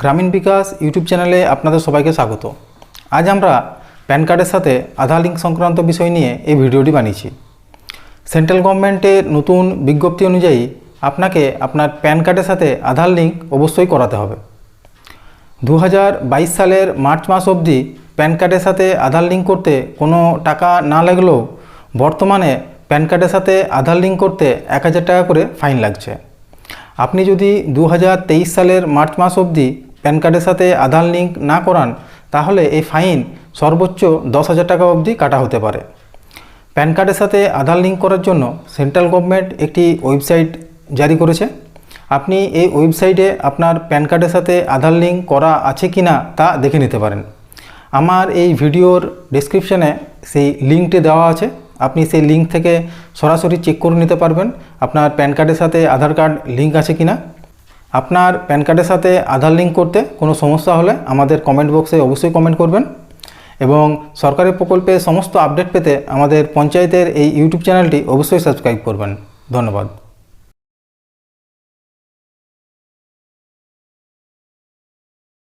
গ্রামীণ বিকাশ ইউটিউব চ্যানেলে আপনাদের সবাইকে স্বাগত। আজ আমরা প্যান কার্ডের সাথে আধার লিঙ্ক সংক্রান্ত বিষয় নিয়ে এই ভিডিওটি বানিয়েছি। সেন্ট্রাল গভর্নমেন্টের নতুন বিজ্ঞপ্তি অনুযায়ী আপনাকে আপনার প্যান কার্ডের সাথে আধার লিঙ্ক অবশ্যই করাতে হবে। দু হাজার বাইশ সালের মার্চ মাস অবধি প্যান কার্ডের সাথে আধার লিঙ্ক করতে কোনো টাকা না লাগলেও বর্তমানে প্যান কার্ডের সাথে আধার লিঙ্ক করতে এক হাজার টাকা করে ফাইন লাগছে। আপনি যদি দু হাজার তেইশ সালের মার্চ মাস অবধি প্যান কার্ডের সাথে আধার লিঙ্ক না করান, তাহলে এই ফাইন সর্বোচ্চ দশ হাজার টাকা অবধি কাটা হতে পারে। প্যান কার্ডের সাথে আধার লিঙ্ক করার জন্য সেন্ট্রাল গভর্নমেন্ট একটি ওয়েবসাইট জারি করেছে। আপনি এই ওয়েবসাইটে আপনার প্যান কার্ডের সাথে আধার লিঙ্ক করা আছে কি না তা দেখে নিতে পারেন। আমার এই ভিডিওর ডেসক্রিপশানে সেই লিঙ্কটি দেওয়া আছে। আপনি সেই লিঙ্ক থেকে সরাসরি চেক করে নিতে পারবেন আপনার প্যান কার্ডের সাথে আধার কার্ড লিঙ্ক আছে কি না আপনার প্যান কার্ডের সাথে আধার লিঙ্ক করতে কোনো সমস্যা হলে আমাদের কমেন্ট বক্সে অবশ্যই কমেন্ট করবেন। এবং সরকারি প্রকল্পে সমস্ত আপডেট পেতে আমাদের পঞ্চায়েতের এই ইউটিউব চ্যানেলটি অবশ্যই সাবস্ক্রাইব করবেন। ধন্যবাদ।